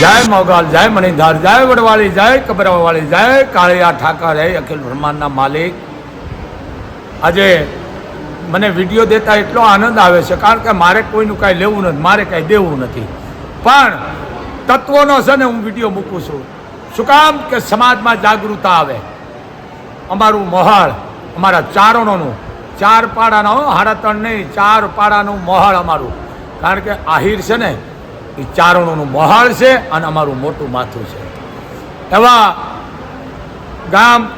જય મોગાલ, જય મણિધાર, જય વડવાળી, જય કબરાવાળી, જય કાળિયા ઠાકર હે અખિલ બ્રહ્માંડના માલિક. આજે મને વીડિયો દેતા એટલો આનંદ આવે છે, કારણ કે મારે કોઈનું કાંઈ લેવું નથી, મારે કાંઈ દેવું નથી. પણ તત્વોનો છે ને હું વીડિયો મૂકું છું. શું કામ કે સમાજમાં જાગૃતતા આવે? અમારું મોહાળ, અમારા ચારણોનું, ચાર પાડાનો સાડા ત્રણ નહીં ચાર પાડાનું મોહાળ અમારું. કારણ કે આહિર છે ને એ ચારણોનું મહાળ છે અને અમારું મોટું માથું છે. એવા ગામ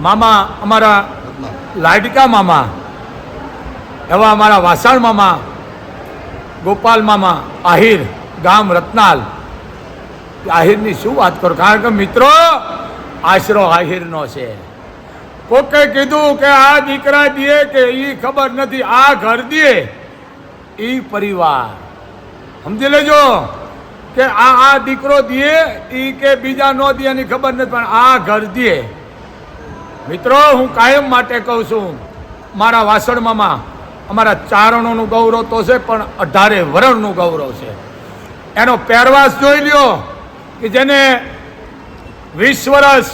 મામા અમારા લાડકા મામા, એવા અમારા વાસણ મામા, ગોપાલ મામા, આહિર, ગામ રત્નાલ. આહિરની શું વાત કરો? કારણ કે મિત્રો, આશરો આહિરનો છે. કોકે કીધું કે આ દીકરા દે કે એ ખબર નથી, આ ઘર દે એ પરિવાર. સમજી લેજો કે આ આ દીકરો દીએ એ કે બીજા નો દે એની ખબર નથી પણ આ ઘર દીએ. મિત્રો હું કાયમ માટે કહું છું મારા વાસણમાં અમારા ચારણોનું ગૌરવ તો છે પણ અઢારે વરણનું ગૌરવ છે. એનો પહેરવાસ જોઈ લ્યો કે જેને વીસ વર્ષ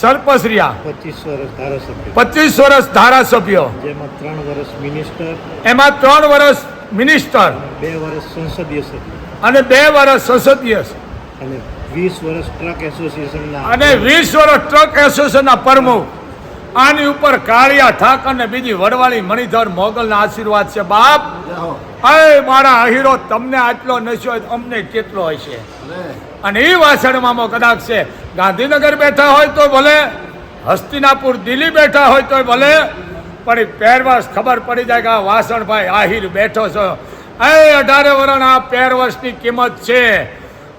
સરપંચ. પચીસ વર્ષ ધારાસભ્ય. પચીસ વર્ષ ધારાસભ્ય. જેમાં ત્રણ વર્ષ મિનિસ્ટર. એમાં ત્રણ વર્ષ મિનિસ્ટર. બે વર્ષ સંસદીય સભ્ય. અને બે વર્ષ સંસદીય અને વીસ વર્ષ ટ્રક એસોસિએશનના અને વીસ વર્ષ ટ્રક એસોસિએશનના પ્રમુખ. આની ઉપર કાળિયા ઠાકર અને બીજી વડવાળી મણિધર મોગલના આશીર્વાદ છે બાપ. અય મારા અહીરો તમને આટલો નશો અમને કેટલો હશે અને એ વાસણમાં કદાચ છે. ગાંધીનગર બેઠા હોય તો ભલે હસ્તિનાપુર દિલ્હી બેઠા હોય તો ભલે પણ એ પહેરવાસ ખબર પડી જાય કે આ વાસણભાઈ આહિર બેઠો છો. એ અઢારે વરણ, આ પહેરવાસની કિંમત છે.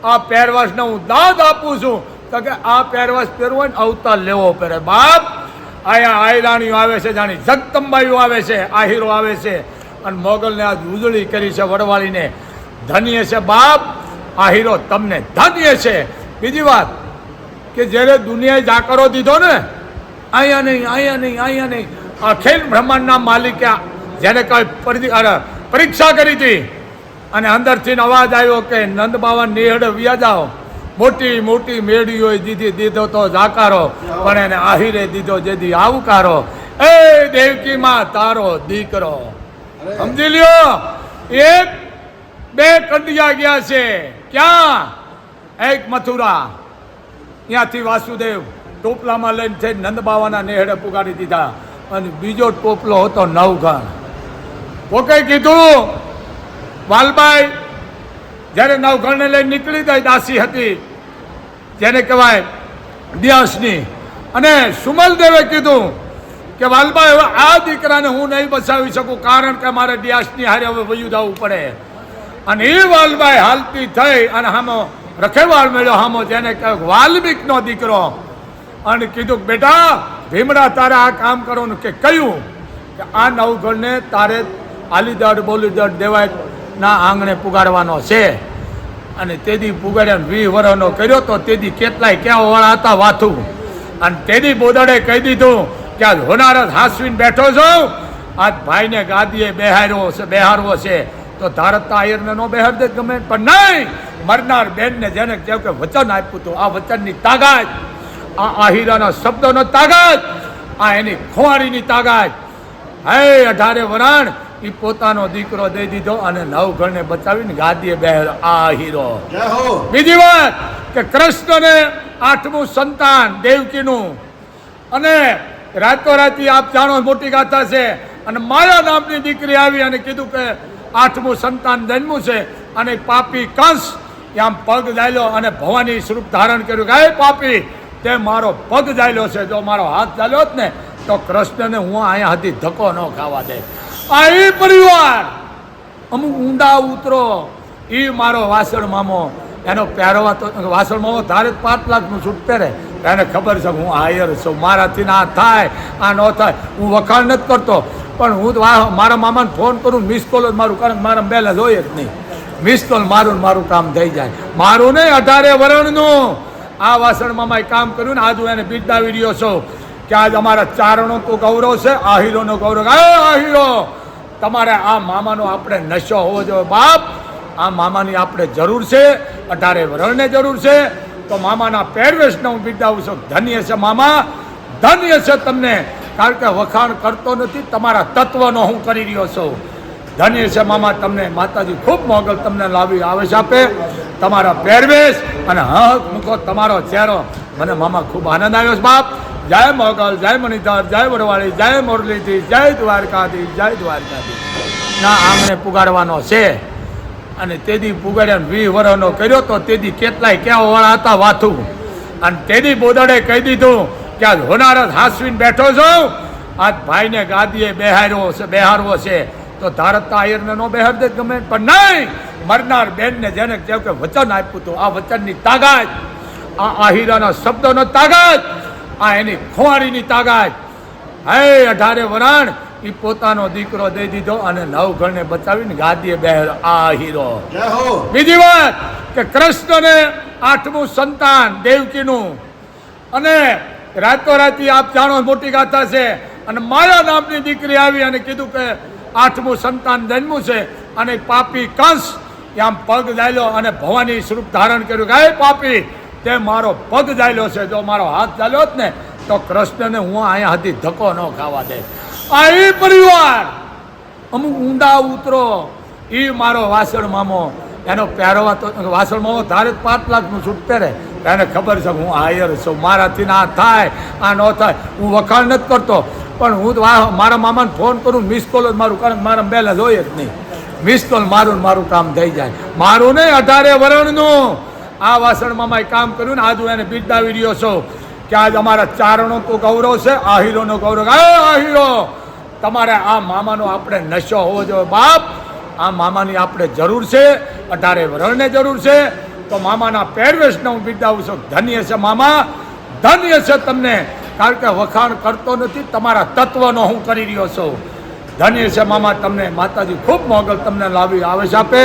આ પહેરવાસને હું દાદ આપું છું. તો કે આ પહેરવાસ પહેરવો ને અવતાર લેવો પડે. બાપ, અહીંયા આયરાણીઓ આવે છે, જાણી જગતંબાઈઓ આવે છે, આહિરો આવે છે. અને મોગલને આજ ઉજળી કરી છે વડવાળીને. ધન્ય છે બાપ, આહિરો તમને ધન્ય છે. બીજી વાત કે જ્યારે દુનિયાએ જાકરો દીધો ને, અહીંયા નહીં અહીંયા નહીં અહીંયા નહીં. અખિલ બ્રહ્માંડના માલિકે જેને કઈ પરીક્ષા કરી હતી અને અંદરથી અવાજ આવ્યો કે નંદ બાવા નિહળ વ્યા જાઓ મોટી મોટી મેળીઓએ દીધી દીધો તો જાકારો પણ એને આહિરે દીધો જેથી આવકારો. એ દેવકીમાં તારો દીકરો. સમજી લ્યો એક બે કંડિયા ગયા છે. ક્યાં? એક મથુરા. ત્યાંથી વાસુદેવ ટોપલામાં લઈને છે નંદ બાવાના નેહડે પુગાડી દીધા. અને બીજો ટોપલો હતો નવઘણ. કોકે કીધું, વાલબાઈ, જ્યારે નવઘણને લઈને નીકળી ગઈ દાસી હતી, જેને કહેવાય દિયાસની અને સુમલદેવે કીધું કે, વાલબાઈ, હવે આ દીકરાને હું નહીં બચાવી શકું, કારણ કે મારે ડિયાસની હારે હવે વયું જવું પડે. અને એ વાલબાઈ હાલતી થઈ અને હામો રખેવાળ મેળ્યો, હામો જેને વાલ્મિકનો દીકરો. અને કીધું બેટા ભીમડા તારે આ કામ કરવાનું કે કહ્યું કે આ નવઘણને તારે આલીદડ બોલીદડ દેવાય ના આંગણે પુગાડવાનો છે. અને તેદી પુગાડ્યા વી વરનો કર્યો તો તેદી કેટલાય ક્યાં વાળા હતા વાથું અને તેદી બોદડે કહી દીધું કે આજ હોનારત હાસવીને બેઠો છો. આજ ભાઈને ગાદીએ બેહાર્યો છે, બેહારવો છે. તો ધારત આયરને નો બેહાર દે ગમે. પણ નહીં, મરનાર બેનને જેને કહેવું કે વચન આપ્યું હતું. આ વચનની તાકાત આ આહિરાના શબ્દોનો તાકાત આ એની ખુવારીની તાકાત. હે અઢારે વરાણ એ પોતાનો દીકરો દઈ દીધો અને નવઘણને બચાવીને ગાદીએ બેહર આ હીરો બીજી વાત કે કૃષ્ણને આઠમું સંતાન દેવકીનું. અને રાતોરાતી આપ જાણો મોટી ગાથા છે. અને માયા નામની દીકરી આવી અને કીધું કે આઠમું સંતાન જન્મું છે. અને પાપી કંસ આમ પગ જાયલો અને ભવાની સ્વરૂપ ધારણ કર્યું કે હે પાપી તે મારો પગ જાયલો છે. જો મારો હાથ ચાલ્યો જ ને, તો કૃષ્ણને હું અહીંયા હતી ધક્કો ન ખાવા દે. આ એ પરિવાર! અમુક ઊંડા ઉતરો. એ મારો વાસણ મામો. એનો પહેરવા તો વાસણ મામો ધારે પાંચ લાખનું છૂટતે રહે એને ખબર છે હું હાયર છું. મારાથી ના થાય. આ ન થાય. હું વખાણ નથી કરતો. પણ હું મારા મામાને ફોન કરું મિસ કોલ જ મારું, કારણ મારા પહેલાં જોઈએ જ નહીં. મિસ કોલ મારું મારું કામ થઈ જાય. મારું નહીં અઢારે વરણનું. આ વાસણમાં મેં કામ કર્યું ને આજ હું એને બિરદાવી રહ્યો છું કે આજ અમારા ચારણો તો ગૌરવ છે, આહિરોનો ગૌરવ. એ આહિરો! તમારે આ મામાનો આપણે નશો હોવો જોઈએ. બાપ, આ મામાની આપણે જરૂર છે, અઢારે વરણને જરૂર છે. તો મામાના પહેરવેશને હું બિરદાવું છું. ધન્ય છે મામા, ધન્ય છે તમને. કારણ કે વખાણ કરતો નથી, તમારા તત્વનો હું કરી રહ્યો છું. ધન્ય છે મામા, તમને માતાજી ખૂબ મોગલ તમને લાવી આવેશ આપે. તમારા પહેરવેશ અને હક મૂકો, તમારો ચહેરો. મને મામા ખૂબ આનંદ આવ્યો છે, બાપ. જય મોગલ, જય મણિધર, જય વડવાળી, જય મુરલીજી જય દ્વારકાધી જય દ્વારકાધી ના આંગણે પુગાડવાનો છે. અને તેદી પુગાડ્યા વી વરનો કર્યો તો તેદી કેટલાય કેવા વાળા હતા વાથું અને તેદી બોદડે કહી દીધું કે આજ હોનારત હાસવીને બેઠો છું. આજ ભાઈને ગાદીએ બેહાર્યો છે, બેહારવો છે. તો ધારત આયરને નો બેહાર દે ગમે. પણ નહીં! મરનાર બેનને જેને જેમ કે વચન આપ્યું હતું આ વચનની તાકાત આ આહિરાના શબ્દોનો તાકાત આ એની ખુવારીની તાકાત. હે અઢારે વરાણ એ પોતાનો દીકરો દઈ દીધો અને નવ ઘરને બચાવીને ગાદીએ બેહર. આ હીરો બીજી વાત કે કૃષ્ણને આઠમું સંતાન દેવકીનું. અને રાતોરાતી આપ જાણો મોટી ગાથા છે. અને માયા નામની દીકરી આવી અને કીધું કે આઠમું સંતાન જન્મ્યું છે અને પાપી કંસ આમ પગ જાયલો અને ભવાની સ્વરૂપ ધારણ કર્યું કે, હે પાપી, તે મારો પગ જાયલો છે. જો મારો હાથ ચાલ્યો જ ને, તો કૃષ્ણને હું અહીંયા હતી ધક્કો ન ખાવા દે. આ એ પરિવાર, અમુક ઊંડા ઉતરો. એ મારો વાસણ મામો. એનો પહેરવા તો વાસણ મામો ધારે પાંચ લાખનું છૂટ પહેરે. એને ખબર છે હું હાયર છું. મારાથી ના થાય. આ ન થાય. હું વખાણ નથી કરતો. પણ હું તો મારા મામાને ફોન કરું મિસ કોલ જ મારું, કારણ મારા પહેલાં હોય જ નહીં. મિસ કોલ મારું મારું કામ થઈ જાય. મારું નહીં, અઢારે વરણનું. આ વાસણ મામાએ કામ કર્યું ને આજ હું એને બિરદાવી રહ્યો છું. કે આજ અમારા ચારણો તો ગૌરવ છે, આહીરોનો ગૌરવ. આ આહીરો! તમારે આ મામાનો આપણે નશો હોવો જોઈએ. બાપ, આ મામાની આપણે જરૂર છે, અઢારે વરણને જરૂર છે. તો મામાના પહેરવેશને હું બિરદાવું છું. ધન્ય છે મામા, ધન્ય છે તમને. કારણ કે વખાણ કરતો નથી, તમારા તત્વનો હું કરી રહ્યો છું. ધન્ય છે મામા, તમને માતાજી ખૂબ મોગલ તમને લાવી આવેશ આપે.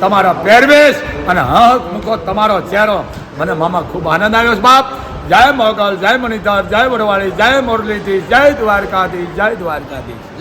તમારા પહેરવેશ અને હક મૂકો તમારો ચહેરો. મને મામા ખૂબ આનંદ આવ્યો છે, બાપ. જય મોગલ, જય મણિધર, જય વડવાળી, જય મુરલીજી જય દ્વારકાધીશ જય દ્વારકાધીશ.